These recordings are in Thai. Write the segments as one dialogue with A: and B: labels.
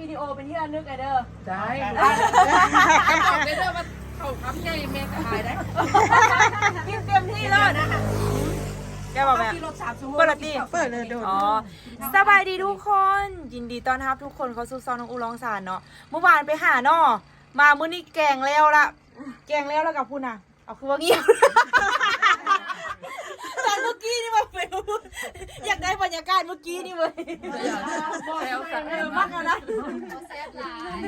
A: วิดีโอเป็นที่ระลึกไอเด้อ
B: ได้บอกได้เลยว่าเขาทำใจแม่ก็หายได้
A: กินเต็มที่เลยนะคะแกบอกแบบ
B: ที่รถสามชั่วโมง
A: เปิดละตี
C: เปิดเลยโดด
A: อ๋อสบายดีทุกคน ยินดีต้อนรับทุกคนเข้าสู่ซองน้องอูร้องสารเนาะเมื่อวานไปหาเนาะมามื้อนี้แกงแล้วละแกงแล้วแล้วกับพูดนะเอาคือว่าเงียบตอน เมื่อกี้นี่มาเป็นอยากได้บรรยากาศเมื่อกี้นี่เว้ย
B: แล้วสั่ง
A: เออมากแล้วนะ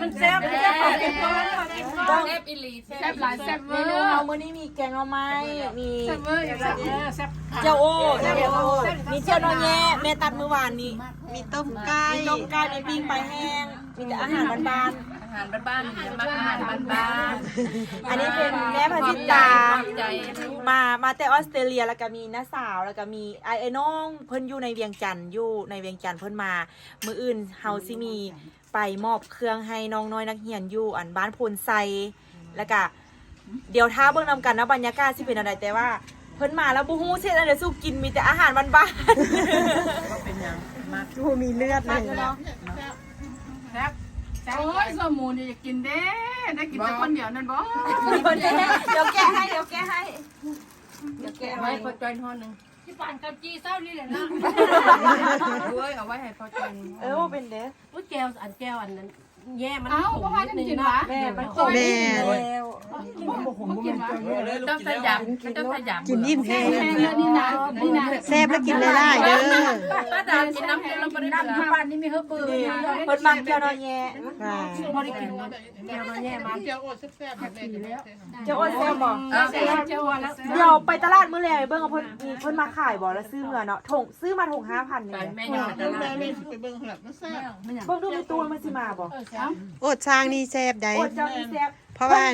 A: มันแซ่บมันแซ่บของกินก่อนของกินก่อน
B: แซ่บอิลีแซ่บหลายแซ่บเว
A: เม
B: อ
A: นู
B: ร์
A: เฮามื้อนี้มีแกงเอาไม้มี
B: แซ่บเวอร์แซ่บเวอร์แซ่บ
A: เจียวโอ้เจียวโอ้มีเจียวนอแย่แม่ตัดเมื่อวานนี้
C: มีต้มไก่
A: มีต้มไก่มีปิ้งปลาแห้งมีแต่อาหารบ้าน
B: อา หารบ้านๆเนี่ยมาอาหารบ้าน
A: ๆอันนี้เป็นแม่พันธิตา
B: ใจ
A: มามาแต่ออสเตรเลียแล้วก็มีน้าสาวแล้วก็มีไอ้ไอ้น้องเพิ่นอยู่ในเวียงจันทน์อยู่ในเวียงจันทน์เพิ่นมา มื้ออื่นเฮาสิมีไปมอบเครื่องให้น้องน้อยนักเรียนอยู่อันบ้านพลไซแล้วก็เดี๋ยวท้าเบิ่งนำกันนะบรรยากาศสิเป็นอะไรแต่ว่า เพิ่นมาแล้วบ่ฮู้เช่นอะไรสู้กินมีแต่อาหารบ้านๆ
C: ดูมีเลือดเลย
B: แซ่บ
D: โอ้ยสมูนอยากกินเด้ได้กินแต่คนเดียวนั่นบ่
A: เดี๋ยวแกะให้เดี๋ยวแกะให้เดี๋ยวแกะ
B: เอา
A: ไว้
B: ไว้พอจอยทอดหนึ่ง
D: ที่ป่านกับจีเศร้านี่แหละนะ
B: ด้วยเอาไว้ให้พอจอย
A: เออว่าเป็นเด้
B: อุ้ยแก้วอันแก้วอันนั้น แย่มัน
D: เอ้า
B: ข
D: บ่
B: ม
D: พา
B: นิด
D: กัน
B: นึง
D: กิน
B: นะ
D: วะ
A: แม่มันขม
C: แม่
A: แล้ว
D: บ่กินวะ
B: ต้องขยับไม่ต้องขยับ
C: กินอิ่มแห้ง
D: แพงเลยนี่นะนี่นะ
C: แซ่บแล้วกินหลายๆเด้อ
B: ป้าดาวกินน้ำเกลือเราไม่ได้เบื่อ
D: ป่านนี้มีเฮอเบอร์
A: เพิ่นมักเจียวนอนแย่
C: ค่ะ
B: ไม่ได้กินแก้วเราแย่มา
D: เจียวโอดแซ่บๆแบบนี้แล้ว
A: เจ้าอ้นแซ่บบ่
B: เอา
D: แซ่บเจียวแล้ว
A: เดี๋ยวไปตลาดมื้อแลงเบิ่งเอาเพิ่นมีเพิ่นมาขายบ่แล้วซื้อเมื่อเนาะถุงซื้อมาถุง5,000นี่
B: ไป
A: แหละ
B: แม่ยังจะลา
A: เบิ่งดูในตู้มันสิมาบ่
C: โอดช้างนี่แซ่บได้
A: โอ้เจ้านี่แซ่บ
C: เพราะว่า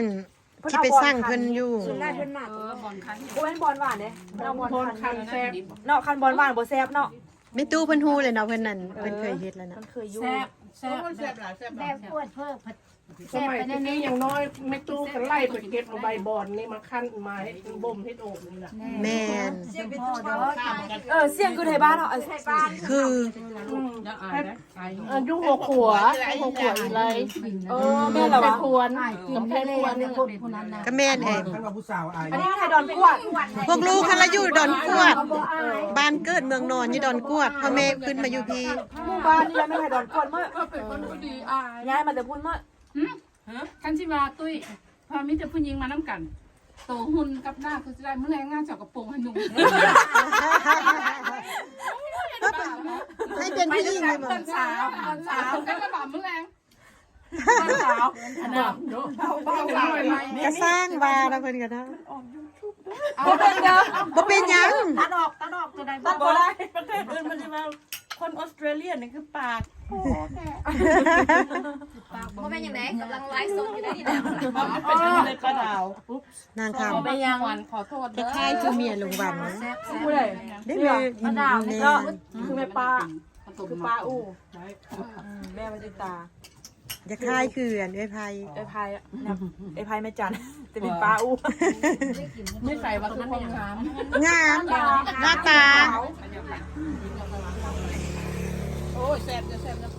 C: คิดไปสั่งเพิ่นอยู่
A: สุดท้ายเพิ่นมา
B: เออบอลคัน
A: โอ้ยบอลหวานเด้เพิ่นเอาบอลคันแซ่บเนาะคันบอลหวานบ่แซ่บเนาะ
C: ไม่ตู้เพิ่นฮู้เลยเนาะเพิ่นนั่นเพิ่นเคยเฮ็ดแล้วนะ
A: มันเคยอยู่
B: แซ่บแซ่บ
D: แซ่บหลายแซ่บหลาย
E: ปวดเพิ่ม
F: สมัยนี้อย่างน้อยไม่ตู้กันไล่ไปเก็บเอาใบบอนนี่มาขั้นมาให้บ่มให้โอบนี่แหละ
C: แม่น
A: เออเสียงคือไทยบ้านเนาะเออไทยบ้าน
C: คือ
B: จะอายได้อาย
F: อายุหกขวบหกขวบอะไร
A: เออแม่นเหรอ
F: แค่
A: วะ
F: ควร
E: กินแค่เลี้ยงคนคนนั้นนะ
C: ก็แม่นเอง
G: ท่านว่าผู้สาวอาย
A: อันนี้ไทยดอนกวด
C: พวกลูกคันละอยู่ดอนกวด บ้านเกิดเมืองนอนอยู่ดอนกวดพ่อแม่ขึ้นมาอยู่พี่
A: หมู่บ้านนี่แหละไม่ไทยดอนกวดเมื่อ
D: ก็เป็นคนดีอาย
A: ย้ายมาแต่พุ่นเมื่อ
D: คันสิว่าตุ้ยพามีแต่ผู้หญิงมานำกัน โตหุ่นกับหน้าคือสิได้มื้อแรงงานเจ้ากระโปรงให้หนุ่ม
C: ให้เป็นผู้หญิงเลยบ่
D: ตอนเช้าตอนเช้าแล้วก็บ่ามื้อแรง
A: ตอนเช้า
C: ก็สร้างว่าแล้วเพิ่นก็ได้
A: บ่เป็นเด้อ
C: บ่เป็นหยัง
A: ตัดออกตัดออกตัวใดตัดบ่ได้
F: ประเทศอื่นมันจะมาคนออสเตรเลียนี่คือปาก
E: เพราะเป็นอย่างไรกำลังไลฟ์สดอยู่ได้ที่ไหน
F: เป็นยังไงก็ดาว
C: นางคำ
B: ไม่ยังวันขอโทษ
C: คล้ายๆคือเมียลุงวันนะ
A: ผู้ใด
C: ได้เลย
A: มะนาว
C: แม่
A: เนาะคือแม่ป้าคือป้าอู้แม่มาติตา
C: จะคล้ายคืออันด้วยไผ
A: ไอ้พายอะนะไอ้พายแม่จันจะเป็นป้าอู้
B: ไม่ใส่ว่าคือความงาม
C: งามหน้าตา
F: โอ้ยแซ่บจะแซ่บนะ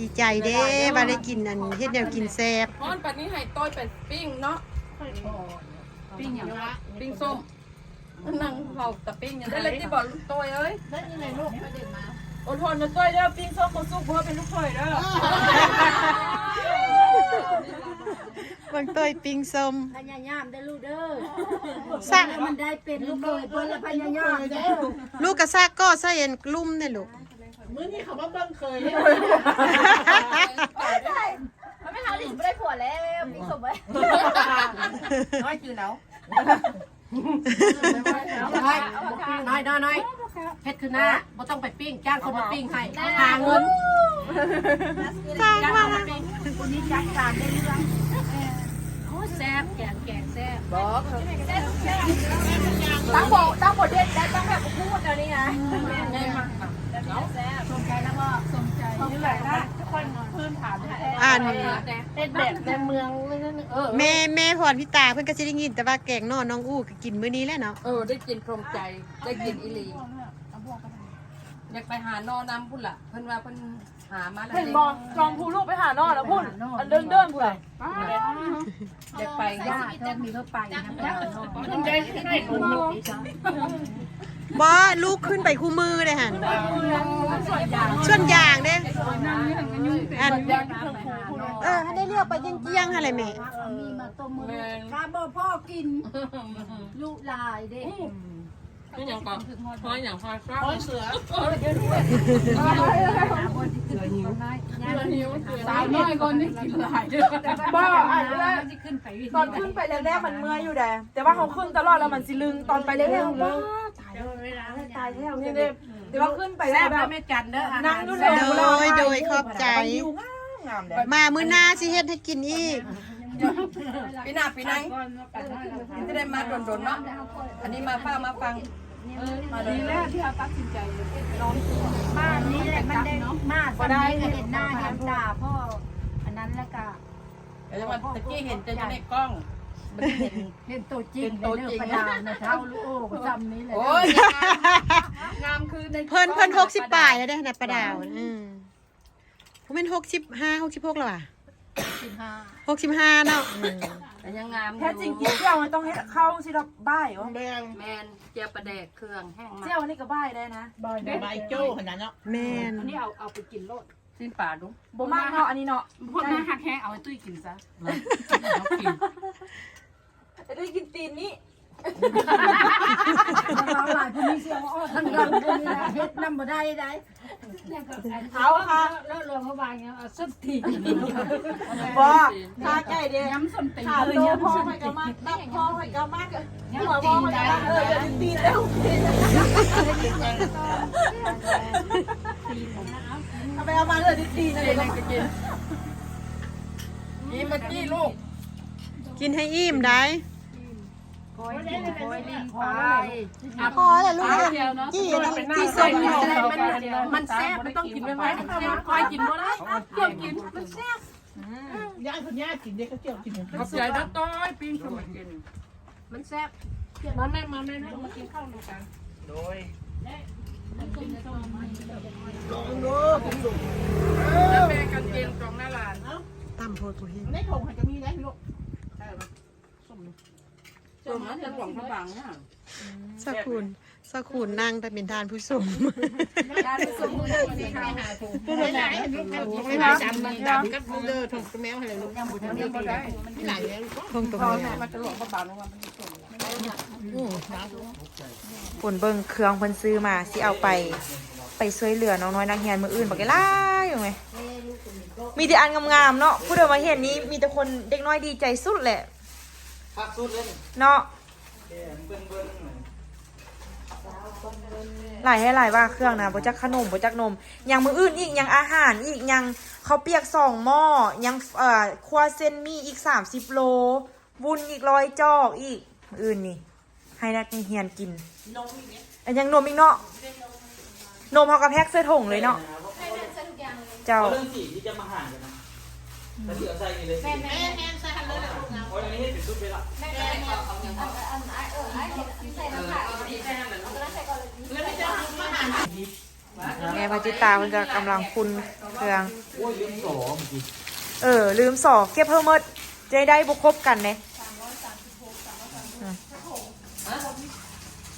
C: ดีใจเด้ว่าได้กินอันเฮ็ดแนวกินแซ่บ
B: เพราะปันนี้ให้ต้อยเป็นปิ้งเนาะ
D: ปิ้งอย่างวะ
B: ปิ้งส้มนั่งเผาแต่ปิ้งอย่างได้เลยที่บอกลูกต้อยเอ้ย
A: อดทนนะต้อยเด้อปิ้งส้มคนสุกเพราะว่าเป็นลูกเคยเด้อบา
C: งต้อยปิ้งส้ม
E: พยายามได้ลูกเด้อ
C: ซัก
E: มันได้เป็นลูกเคยเพิ่นแล้วพยายามเด้อ
C: ลูกกระซากก็ใส่เอ็นกลุ่มเนี่ยลูก
F: มื้อนี้เขาว่าเบิ่งเคย
E: มันไม่หาดิไม่ได้ผัวแล้วมีสมไว้
B: น้อยจืดแล้วน้อยน้อยน้อยเฮ็ดคือหน้าบ่ต้องไปปิ้งจ้างคนมาปิ้งให้หาเงิน
C: สร้าง
B: จ้าง
C: ว่า
B: คนมาปิ้ง
E: คนนี้จัดการได้เรื่อง
B: โอ้แซ่บแกงแกงแซ่บ
A: ตั้งโบตั้งโบเด็ดได้ตั้งแบบพูดเดี๋ยวนี้นะ
B: ได้มาก
E: สมใจแล้วก็สมใจ
F: นี่แหละนะทุกคนพื้นฐาน
C: อ่าน
F: เป็นแบบในเมืองเลยนะเออ
C: แม่แม่พรพิตาเพิ่นก็สิได้ยินแต่ว่าแกงนอน้องอู้ก็กินมื้อนี้แหละเนาะ
B: เออได้กินตรงใจได้กินอีหลีอยากไปหานอนำพุ่นล่ะเพิ่นว่าเพิ่นหามาแล้ว
A: เห็นบอกลองพูลูกไปหานอนแล้วพุ่นอันเดินเดินพุ่นอะ
B: อยากไป
E: ญาติก็มีเขาไปนะญาติน้อง
F: มันได้ได้ผ ลอยู่
C: บ่ลูกขึ้นไปคู่มือเลยหันส่วนยางเด้อันเออให้ได้เลือกไปเจียงๆอะไรแม่
E: มีมาต้มมือ
B: แม่น
E: ข้าบ่พ่อกิน ลูกลายเด้
B: นี่หยังก่อนพอหยังพอครับ
F: ร้อยเสือ
D: สาวน้อยคนนี้กินหลายเด้อ
A: บ่อันแรกตอนขึ้นไปแรกๆมันเมื่อยอยู่แดแต่ว่าเขาขึ้นตลอดแล้วมันสิลึงตอนไปแรกๆบ้า ตายแล้วตายแล้วนี่เด้แต่ว่าขึ้นไป
B: แซ่
A: แล้ว
B: บ
A: แบ
B: แล้ว
A: บ
B: แม่จันเด้ออา
A: นั่
B: หางร
A: อยู่
B: แซ่
A: แล้
B: บ
A: ว
C: โดยโดยขอบใจ
A: อยู่งามงามเลย
C: มามื้อหน้าสิเฮ็ดให้กินอีก
B: ปีหน้าปีไหนจะได้มาโดนๆเนาะอันนี้มาฟ้ามาฟังมาเลย
D: ทีแรกที่เราตัดสินใจน้อง
E: บ้านนี้แหละมันได้มาสได้เห็นหน้าเห็นตาพ่ออันนั้นแล้วก็
B: เดี๋ยววันตะกี้เห็นแต่อยู่ในกล้อง มันเห็น
E: เห็นตัวจริงเลยเนื้อประดานะเท่าลูกโอ้ก็จำนี้เลย
B: โอ้ย
D: งามคือใน
C: เพิ่นเพิ่น60ปลายแล้วเด้อนะปลาดาวอืมผมเป็น65 66แล้วอะ
E: สิบห้า
C: 65เนาะอืม
B: แต่ยังงามอยู่
A: แท้จริงกินเจียวมันต้องให้เข้าสิเราบ้ายวะ
F: แบง
B: แมนเจียวประแดกเครื่องแห้งมา
A: เจียวนี่ก็บ้ายได้นะ
F: บายใบโจ้ขนาดเนาะ
C: แม่น
D: อันนี้เอาเอาไปกินโลด
B: สิ้นป่าดู
A: บ่มากเนาะอันนี้เนาะ
D: พวกนั้นหักแห้งเอาไว้ตุ้ยกินซะ
A: จะได้กินตีนนี่
E: เราหลายคนมีเสียงอ้อทั้งเราคนนี้เฮ็ดนำบ่ได้ได้
A: เขาค่ะ
E: แล้วรวมเข้าไปเงี้ยสุดที
A: บ่ถ้าไก่เดียว
D: ย้ำส้มตีน
A: ขา
D: เลย
A: โต
D: ย้ำ
A: พ่อ
D: ส้ม
A: ไป
D: ตี
A: กับ
D: น
A: มากตับพ่อไปกับมากหัวพ่อไปกับมากเออจะตีนแล้วเอาไปเอามาเลยตีนเลย
B: นี่มันกี้ลูก
C: กินให้อิ่มได้
E: คอยลิงคอยลิงไป
C: พอแล้วลูกเอ้ยจี้นี่จี้ส้มนี่
B: มันแซ่บมันต้องกินไปไหมคอยกินบ่ได้เกี่ยวกินมันแซ่บ
F: ย่างคนย่ากินเด็กก็เกี่ยวกิน
B: ขอบใจนะต้อยปิ้งขนมกินมันแซ่บ
F: มาแม่มาแม่มากินข้าวด้วยกันโดย
B: แล้วแม่กันเกงตรงหน้าร้าน
C: ตำโพดบ่เห็น
F: ในถุงมันจะมีได้ลูกใช่ไหมส้ม
B: ส่วนมันจะหลวงพระบางเนี่ย
C: สักคุณสักคุณนั่งแต่เป็นทานผู้ชม
F: ไม่ไหนไม่ไหนจำมันจำกับเดอร์ถุงแมวให้ลูกยังบุญยังบ่ได้ไหลแล้ว
C: คงตรงนี้
B: มันจะหลวงพระบางว่ามันส่ง
A: ฝนเบิ่งเครื่องเพิ่นซื้อมาสิเอาไปไปช่วยเหลือน้องน้อยนักเรียนมืออื่นบอกไล่อยู่ไหมมีแต่อันงามๆเนาะผู้เดินมาเห็นนี้มีแต่คนเด็กน้อยดีใจสุดแหละ
G: พักสุดเลยนี่
A: เนาะ
G: เอ้ยเบิ่งเบิ่งหน่อย
A: หลายให้หลายว่าเครื่องนะบ่จักขนมบ่จักนมยังมืออื่นอีกยังอาหารอีกยังเขาวเปียกสองหม้อยังเอ่อครัวเส้นมีอีก30โลวุ้นอีกร้อยจอกอีกมื้ออื่นนี่ ให้นักเรียนกินอันยังนมอีกเนาะนมเขากระแพกเสื้อถงเลยเนาะเจ้า
G: เอาเรื่องสีที่จะมาห่างกันนะ แล้วเสือใส่นี่เลยแม่แม่แม่ใส่เลยโอ้ยอันนี้ให้ถึงสุดไปละ
A: แม่พระจิตาเพิ่นก็กำลังคุณเครื่อง
G: โอ้ยลืมสอเมื่อกี้
A: เออลืมสอเก็บเพิ่มหมดจะได้บุครบกันเนี่ยอืม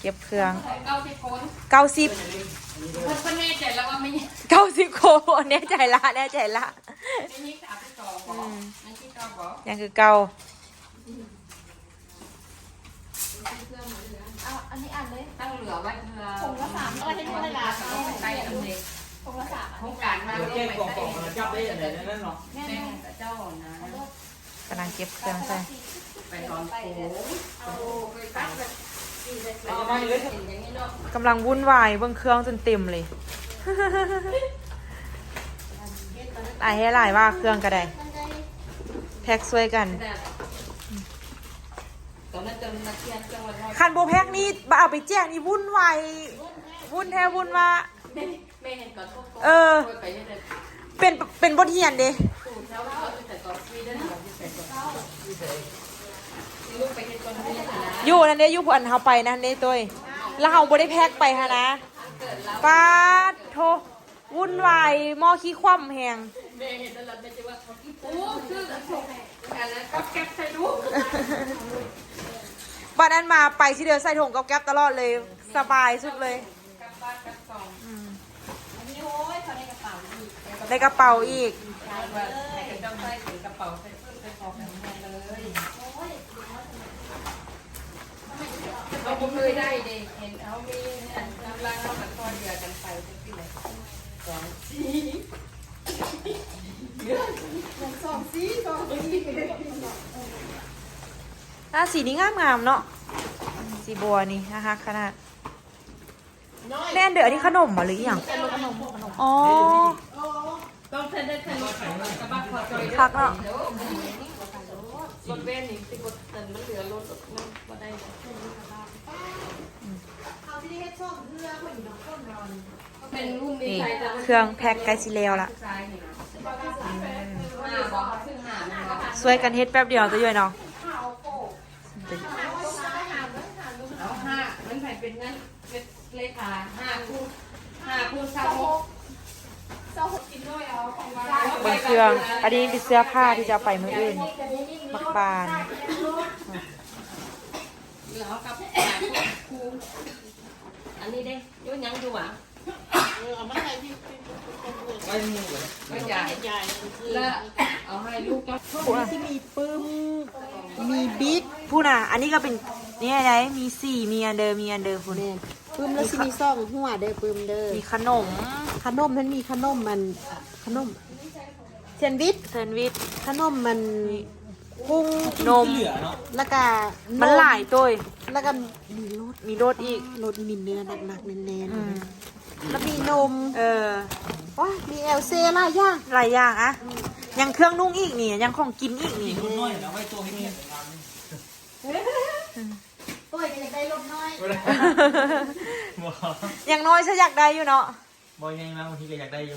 A: เก็บเครื่อง
B: เก้าสิบคน
A: เก้าสิบ
B: คนแน่ใจแล้วว่าไม่
A: เก้าสิบโคแน่ใจละแน่ใจละ
B: ไม่นี่สามสิบสองบอกไม่ใช่เก้าบอก
A: ยังคือเก้า
E: อันนี้อ่านเลย
B: ตั้งเหลือไว้เพื่อ
E: ผงละสามก็ให้ด้วยล่ะ
B: ใส่อันนี้
E: ผงละสาม
B: โครงการมา
G: เดี๋ยวแก้กล่องกล่องมาจับได้อะไรนั่นเนาะ
B: แม่แต่เจ้านะ
A: กำลังเก็บเครื่องใส่
B: ไปนอนโอ้ไปตั้งแบบ
G: เอาไม่เลย
B: อย่างนี้เนาะ
A: กำลังวุ่นวายเบิ่งเครื่องจนเต็มเลยหลายให้หลายว่าเครื่องก็ได้ แพ็กช่วยกัน
B: ตอนนั้นเติมนักเรียนจังหวัดร้อย
A: คันโบแพ็กนี่บ่เอาไปแจ้งนี่วุ่นวายวุ่นแท้วุ่นว่า
B: แม่แม่เห็นก่อนพวก
A: เออ
B: ไปให้เลย
A: เป็นเป็นบทเรียนเด้
B: สูตรแล้วก็จะใส่นฟรีได้หรอที่นเนี่
A: ยอยู่ผู้อันเฮาไปนั่นเด้ตัวแล้วเฮาบ่ได้แพ็กไปฮะนะปาโทวุ่นวายหม้อขี้คว่ำแหงบ้านนั้นมาไปที่เดียวใส่ถุงกับแก๊บตลอดเลยสบายสุดเลยอืมได้กระเป๋าอีก
B: เราบ่เคยได้เด็กเห็นเขามีอันกำลังเขาแบบทอดเรือกันไปจะกินอะไรสองสี
A: หน้าสีนี้งามงามเนาะสีบัวนี่นะคะขนาดแม่นเดี๋ยวอันนี้ขนมเหรอหรือย่างอ๋อ
B: ต้องเซ็นได้เซ็นเซ็นพั
A: กเนาะ
B: รถเว้นนี่ติดรถเต็มมันเหลือรถมันบ่ได้เป็นรุ่นนี้
A: นี่
B: ใครจะ
A: เครื่องแพ็คไกซิเลวละ
B: ใช้นี่นะห้าบอกซึ่งห้ามันบอก
A: ช่วยกันเฮ็ดแป๊บเดียวตัวย่อยเนาะ
B: เอาห้ามันใส่เป็นงั้นเป็นเลขาห้าคูณห้าคูณสามหก
A: บนเครื่อง อันนี้เป็นเสื้อผ้าที่จะเอาไปมืออื่นมักบาน
B: เหลือกับครูอันนี้เด้ยุ่ยังอยู่อะ
G: ไว้มือเลย
B: ไม่ใหญ่แล้วเอาให้ลูกก็
C: ที่มีปึ้มมีบิ๊ก
A: พูดน่ะ อันนี้ก็เป็นนี่อะไรมีสี่มีอันเดอร์มีอันเดอร์คุณ
C: แม่น ปึ้มแล้วสิมีซ่องหัวเด้อปึ้มเด้อ
A: มีขนม
C: ขนมนั้นมีขนมมันขนมแซนด์วิช
A: แซนด์วิช
C: ขนมมันกุ้ง
A: นม
G: เหลือเนาะ
C: แล้วก็
A: มันหลายตัว
C: แล้วก็มีรส
A: มีรสอีก
C: รสมีเนื้อหนักๆแน่น
A: อืม
C: ๆแล้วมีนม
A: เออ
C: ว้ามีเอลเซ่หลายอย่าง
A: หลายอย่างอะยังเครื่องนุ่งอีกนี่ยังของกินอีกนี่
G: คนน้อยเอาไว้ตัวให้เนี่ย
C: ตัวอยากได้รสน้อย
G: บ่
A: อย่างน้อยฉันอยากได้อยู่เนาะ
G: บ่ยังนะบางทีก็อยากได้อยู่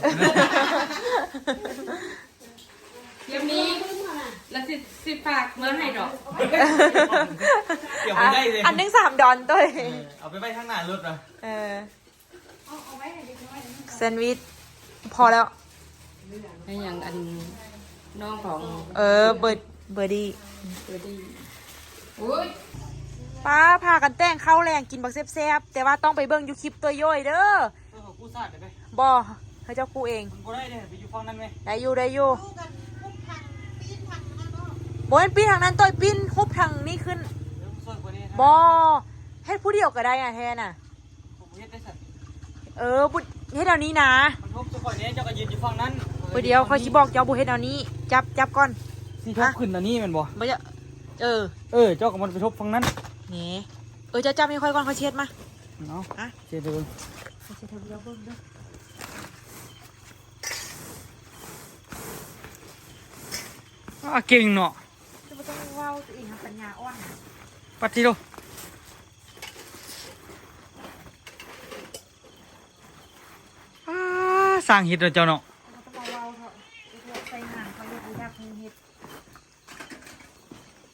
B: เดี๋ยวนี้แล้วสิสิฝากเมื่อให้ดอก
G: เกี่ยวไปได้เลย
A: อันหนึงสามดอนตัว
G: เออเอาไปไว้ข้างหน้ารถนะ
A: เออแซนด์วิชพอแล้ว
B: ให้อย่างอันน้องของ
A: เออเบิร์ดเบอร์ดี้
B: เบอร์ดี้โอ้ย
A: ป้าพากันแต่งข้าวแรงกินบักแซ่บๆแต่ว่าต้องไปเบิ่งอยูคลิปตัวย่อยเด้อ
G: เออกูซาดได้ไหม
A: บอเขาเจ้ากูเอง
G: มันก็ได้เลยไปอยู่ฝั่งนั้นไหม
A: ได้อยู่ได้อยู่บนปีนทางนั้นต่อยปีนฮุบทางนี้ขึ้น
G: เดี๋ยวกูซอยกว่านี้
A: บอเฮ็ดผู้เดียวก็ได้อะแทนอะ
G: ผมเฮ็ดได้สัตว์
A: เออบุเฮ็ดเอานี้นะ
G: มันทุบเจ้าก่อนนี้เจ้าก็ยืนอยู่ฝั่งนั้น
A: ผู้เดียวคอยสิบอกเจ้าบุเฮ็ดเอานี้ จับจับก่อน
G: สิทุบขึ้นอันนี้แมันบ่
A: บ่จะเออ
G: เออ เจ้าก็มันไปทุบฝั่งนั้น
A: นี่เออจะจับนี่ค่อยก่อนค่อยเช็ดมา
G: เนาะ
A: อะ
G: เจ๊ดู
A: ค่อยเช็ดให้เดียวเบิ่งเด้อ
G: อะเก่งเนาะ
A: จะบ่ต้องเว้าตัวเองทำปัญญาอ่อนนะ
G: ปัดทีโดอ่าสร้างเห็ดแล้วเจ้าเนาะ
A: บ่ต้องมาเว้าเถอะเดี๋ยวใส่หางเขาอยากอยากมีเฮ็ด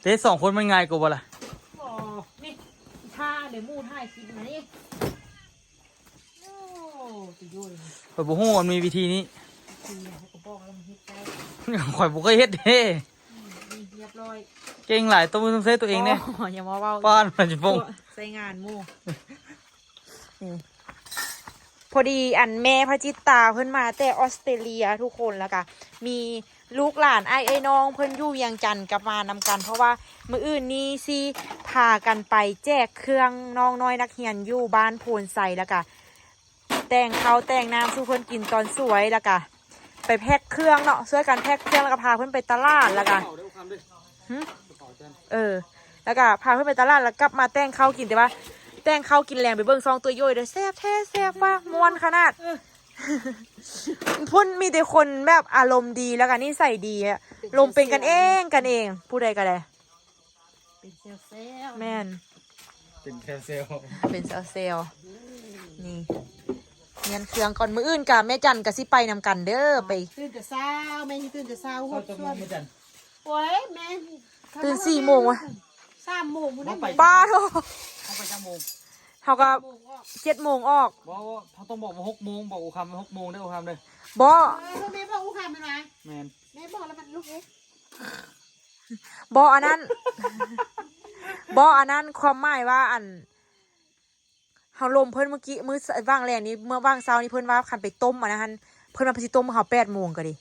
G: เจ๊สองคนมันง่ายกว่าบ่ล่ะ
A: อ๋อนี่ท่าเดี๋ยวมู่ถ่ายคลิปมานี่โอ้สุดยอดเลย
G: ข่อยบ่ฮู้ว่ามันมีวิธีนี้
A: คืออยากให้กูบอกแล้วมันเฮ็ดได้
G: ข่อยบ่เคยเฮ็ดเด้
A: นี่เรียบร้อย
G: เก่งหลายต้องมือต้องเซฟตัวเองเนี่ย
A: อ๋ออย่ามาเว้า
G: ป้านมันจะฟง
A: ใส่งานหมู่นี่พอดีอันแม่พระจิตตาเพิ่นมาแต่ออสเตรเลียทุกคนแล้วก็มี ลูกหลานไอ้ไอ้น้องเพิ่นอยู่เวียงจันทน์กลับมานำกัน เพราะว่ามืออื่นนี้สิพากันไปแจกเครื่องน้องน้อยนักเรียนอยู่บ้านโพนใสแล้วก็แต่งข้าวแต่งน้ำสู่เพิ่นกินตอนสวยแล้วก็ไปแพ็คเครื่องเนาะช่วยกันแพ็คเครื่องแล้วก็พาเพิ่อนไปตลาดแล้วก็หึเออ แล้วก็พาเพื่อนไปตลาดแล้วกลับมาแต่งข้าวกินแต่ว่า แต่งข้าวกินแรงไปเบิ่งซองตัวย่อยเด้อแซ่บแท้แซ่บว่ากมวนขนาด พุ่นมีแต่คนแบบอารมณ์ดีแล้วกันนี่ใส่ดีอะลมเป็นกันเองกันเอง ผู้ใดก็ได้
C: เป็นเซลเซล
A: แม่น
G: เป็นแคลเซล
A: เป็นเซลเซลนี่เงียนเครื่องก่อนมืออื่นกับแม่จันกับสิไปนำกันเด้อไป
C: ตื่นแต่เช้าแม่ที่ตื่นแต่เช้าห
G: เขา
C: ก
G: จะ
C: ส่
G: ม
C: ว
G: อนงไม่จัน
C: โอ้ยแม่
A: ตื่นสี่โมงวะ
C: สามโมงบ่ได้
A: ป้าโท
G: เขาไปจ้าโมง
A: เขาก็เจ็ดโมงออก
G: บอกว่าเขาต้องบอกมาหกโมงบอกอุคำหกโมงได้อุคำเลย
A: บอ
C: เออแม่บอกอู้คำมันไหม
G: แมน
C: แม่บอกแล้วมันลูกเอ๊ะ
A: บออันนั้นบออันนั้นความหมายว่าอันเขาลมเพิ่นเมื่อกี้มื้อว่างแรงนี้เมื่อว่างเช้านี้เพิ่นว่าคันไปต้มอะนะฮันเพิ่นว่าเพนสิต้มเขาแปดโมงก็ดิ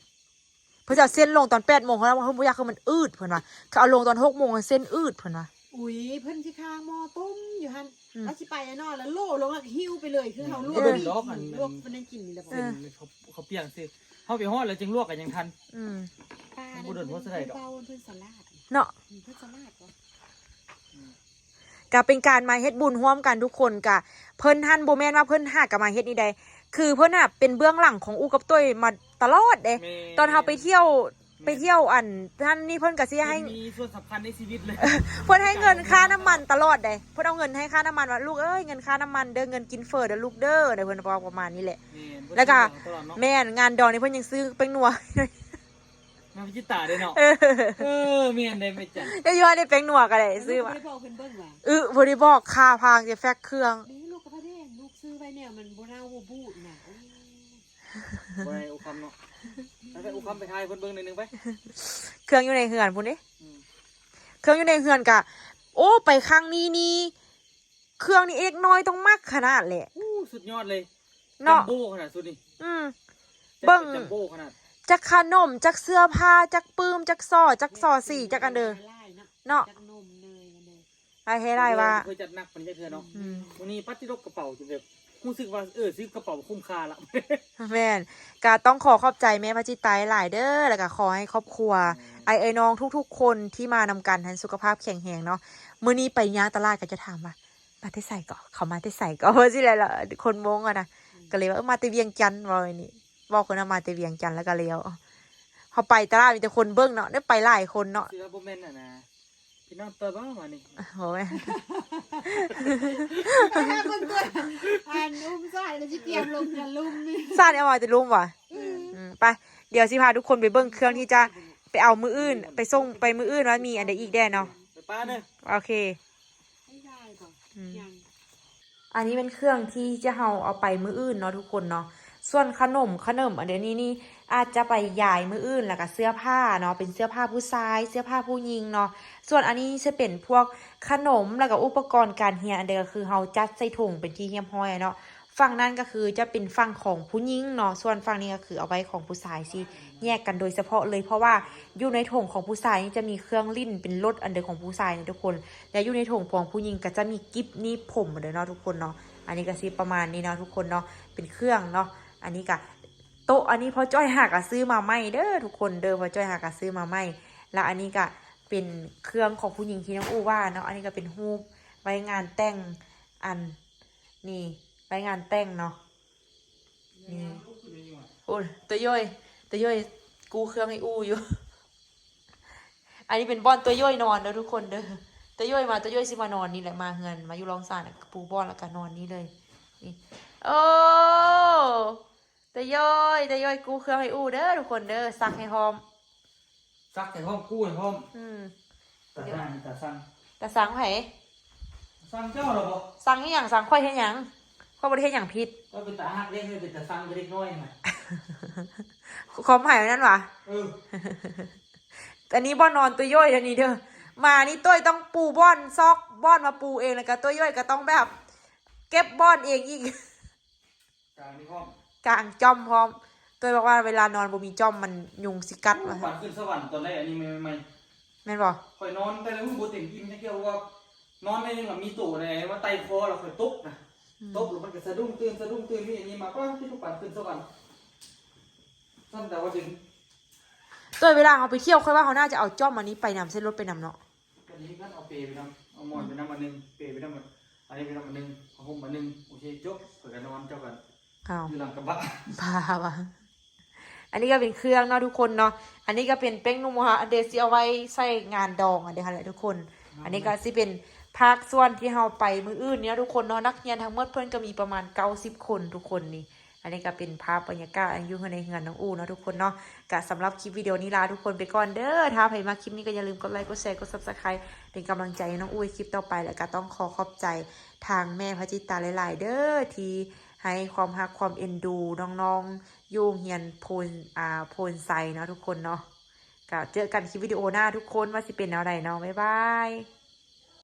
A: เพิ่นจะเอาเส้นลงตอนแปดโมงเขาแล้วว่าเพิ่นบ่อยากคือมันอืดเพิ่นว่าเขาเอาลงตอนหกโมงเส้นอืดเพิ่นว่า
C: อุ้ยเพิ่นสิค้างหม้อต้มอยู่หัน
A: อืม
C: แล้วสิไปแน่นอนแล้วโล่ลงแล้วก็หิ้วไปเลยคือเฮาลวก
G: ก็เป็นล็อกอัน
C: ลวกมันได้กินนี่แหละบ่
A: เออ
G: เขาเขาเปลี่ยนสิเขาไปฮอดแล้วจึงลวกกันยังทัน
A: อืม
C: ปลา
G: บ่โดนเพราะเท่าไหร่ดอก
C: เบาเพิ่นสลัด
A: เนาะ
C: เพิ่นสลัดบ่
A: ก็เป็นการมาเฮ็ดบุญร่วมกันทุกคนกะเพิ่นท่านโบแมนว่าเพิ่นหากกับมาเฮ็ดนี่ใดคือเพิ่นน่ะเป็นเบื้องหลังของอูกับตุ้ยมาตลอดเด้
G: แม่
A: ตอนเฮาไปเที่ยว ไปเที่ยวอันท่านนี่เพิ่นก็สิให้
G: มีส่วนสำคัญในชีวิตเลย
A: เพิ่นให้เงินค่าน้ำมันตลอดเด้เพิ่นเอาเงินให้ค่าน้ำมันว่าลูกเอ้ยเงินค่าน้ำมันเด้อเงินกินเฟอเด้อลูกเด้อเด้อเพิ่นบอกประมาณนี้แหละ แล้วก็
G: ตลอดเนาะ
A: แม่นงานดองนี่เพิ่นยังซื้อเป็นนัว
G: มาพิจิตาได้เนาะ
A: เออ
G: เออเมียนได้ไม่จัง
A: ได้ยอดได้เป็นนัวก็ได้ซื้อมา
C: บ่ได้บอกเพิ่นเบิ่งว่า
A: อึบ่ได้บอกค่าพางจะแฟกเครื่อง
C: นี่ลูกกับพ่อแดงลูกซื้อไว้เนี่ยมันบ่น่าบ่บูดน่ะโอ้ย
G: บ่ได้อุคำเนาะ แล้วไปอุคำไปทายเพิ่นเบิ่งหน่อยหนึงไป
A: เครื่องอยู่ในเฮือนพุ่นเด้
G: อืม
A: เครื่องอยู่ในเฮือนกะ โอ้ไปครั้งนี้นี่เครื่องนี่เอกน้อยต้องมากขนาดแหละ
G: อู้สุดยอดเลย
A: เนาะ
G: จัมโบ้ขนาดสุดนี่
A: อืม
G: จัด
A: เบิ่ง
G: จัมโบ้ขนาด
A: จักขนมจักเสื้อผ้าจักปื้มจักซอจักซอสี่จักอันเดอ
C: ไล่เนาะ
A: เนาะ
C: จักนมเนยกันเลย
A: ไอ้ให้ได้ว่า
G: เคยจัดหนักปานนี้เทื่อเนาะ
A: อืม
G: วันนี้ปัดที่รกกระเป๋าจนแบบ รู้สึกว่าเออซื้อกระเป๋าคุ้มค่าละ
A: แม่นกะต้องขอขอบใจแม่พระจิตไตหลายเด้อแล้วก็ขอให้ครอบครัว ไอไอ้น้องทุก ๆ คนที่มานำกันทันสุขภาพแข็งแรงเนาะมื้อนี้ไปย่างตลาดก็จะถามว่ามาที่ใส่ก่อนเขามาที่ใส่ก่อนว่าสิแหละล่ะคนมงอะนะก็เลยว่าเออมาแตเวียงจันทน์ว่าไอ้นี่บอกคนว่ามาแตเวียงจันทน์แล้วก็เลี้ยวเขาไปตลาดมีแต่คนเบิ้งเนาะได้ไปหลายคนเนาะ
G: ซื้อบ่แม่นน่ะนะ พี่น้องตัวบ้ามานี่
A: โอ้ย
C: แม่เพิ่นตัวอ่านอุ้มใส่แล้วสิเตรียมลงจะลุ่มนี่
A: ซ่านเอามาจะลุมว่ะอืมไป เดี๋ยวสิพาทุกคนไปเบิ้งเครื่องที่จะไปเอามืออื่น ไปส่งไปมืออื่นว่ามีอันใดอีกแน่เนาะ
G: ไปป้าเด้อ
A: โอเค
C: ไม่ได้บ่
A: อืม
C: ยัง
A: อันนี้เป็นเครื่องที่จะเอาเอาไปมืออื่นเนาะทุกคนเนาะ ส่วนขนมขนมอันเดี๋ยวนี้นี่ อาจจะไปย้ายมืออื่นแล้วก็เสื้อผ้าเนาะเป็นเสื้อผ้าผู้ชาย เสื้อผ้าผู้หญิงเนาะส่วนอันนี้จะเป็นพวกขนมแล้วก็อุปกรณ์การเรียนอันเดียวก็คือเฮาจัดใส่ถุงเป็นที่เฮียมห้อยเนาะฝั่งนั้นก็คือจะเป็นฝั่งของผู้หญิงเนาะ ส่วนฝั่งนี้ก็คือเอาไว้ของผู้ชายสิแยกกันโดยเฉพาะเลย เพราะว่าอยู่ในถุงของผู้ชายจะมีเครื่องลิ้นเป็นรถอันเดียวของผู้ชายนะทุกคน และอยู่ในถุงของผู้หญิงก็จะมีกิฟนี่ผมเด้อเนาะทุกคนเนาะ อันนี้ก็สิประมาณนี้เนาะทุกคนเนาะ เป็นเครื่องเนาะ อันนี้ก็ โต๊ะอันนี้พอจ้อยหากะซื้อมาใหม่เด้อทุกคนเด้อพอจ้อยหากะซื้อมาใหม่แล้วอันนี้ก็เป็นเครื่องของผู้หญิงที่น้องอู้ว่าเนาะอันนี้ก็เป็นฮูปไว้งานแต่งอันนี่ไว้งานแต่งเนาะนี่โอ้ตัวย่อยตัวย่อยกูเครื่องให้อู้อยู่ อันนี้เป็นบอนตัวย่อยนอนเด้อทุกคนเด้อตัวย่อยมาตัวย่อยสิมานอนนี่แหละมาเฮือนมาอยู่รองสารน่ปูบอนแล้วก็นอนนี่เลยนี่โอ้ ตัวย่อยตัวย่อยกูเครื่องให้อู้เด้อทุกคนเด้อซักให้หอม
G: ซักให้พร้อมกู้ให้พร้อม
A: อืม
G: ตาสั่งตาสั่ง
A: แต่สั่งไผ
G: สั่งเจ้าเหรอบ่
A: สั่งให้หยังสั่งค่อยให้หยังค่อยบ่ได้ให้หยังผิด
G: ก็เป็นตาหักเล็กเลยเป็นตาสั่งเล็กน้อยน่ะ
A: ความหมายมันนั่นหวะ
G: เออ
A: อันนี้บ้อนนอนตัวย่อยอันนี้เด้อมานี่ตัวต้องปูบ้อนซอกบ้อนมาปูเองแล้วก็ตัวย่อยก็ต้องแบบ เก็บบ้อนเองอีก
G: กลางนี่พร้อม
A: กลางจอมพร้อมตัวบอกว่าเวลานอนบ่มีจอมมันยุงสิกัดว่ะ
G: ฝันขึ้นสวรรค์ตอนแรกอันนี้ใหม่
A: แม่นบ่
G: ๆข่อยนอนแต่ละมื้อบ่เต็มอิ่มจักเที่ยวว่านอนได้ยังมีตู้ในว่าไตคอแล้วข่อยตกนะตกแล้วมันก็สะดุ้งตื่นสะดุ้งตื่นนี่อันนี้มาก็ที่ทุกฝันขึ้นสวรรค์ซ้ำแต่ว่าถึง
A: ตัวเวลาเขาไปเที่ยวค่อยว่าเขาน่าจะเอาจอมอันนี้ไปนำเส้นรถไปนำเนาะ
G: วันนี้ก็เอาเปรย์ไปนำเอาหมอนไปนำอันหนึงเปรย์ไปนำอันนี้ไปนำอันหนึงเอาห่มอันหนึงโอเคจบเปิดกันนอนเจ้ากัน
A: อ้าว
G: อยู่หลังกระบะ
A: พาวะอันนี้ก็เป็นเครื่องเนาะทุกคนเนาะ อันนี้ก็เป็นเป้งนุ่มฮะอันเดซิเอาไว้ใส่งานดองอันเดียวกันแหละทุกคน อันนี้ก็สิเป็นภาคส่วนที่เราไปมืออื่นเนี่ยทุกคนเนาะนักเรียนทั้งหมดเพื่อนก็มีประมาณเก้าสิบคนทุกคนนี่ อันนนี้ก็เป็นภาพบรรยากาศอันอยู่ในเฮือนน้องอูเนาะทุกคนเนาะก็สำหรับคลิปวิดีโอนี้ลาทุกคนไปก่อนเด้อ ถ้าใครมาคลิปนี้ก็อย่าลืมกดไลค์กดแชร์กด subscribe เป็นกำลังใจให้น้องอูในคลิปต่อไป แล้วก็ต้องขอขอบใจทางแม่พระจิตตาหลาย ๆ เด้อที่ ให้ความฮักความเอ็นดูน้องๆยูเฮียนโพนอ่าโพนไซเนาะทุกคนเนาะก็เจอกันคลิปวิดีโอหน้าทุกคนว่าสิเป็นแนวไรเนาะบ๊ายบาย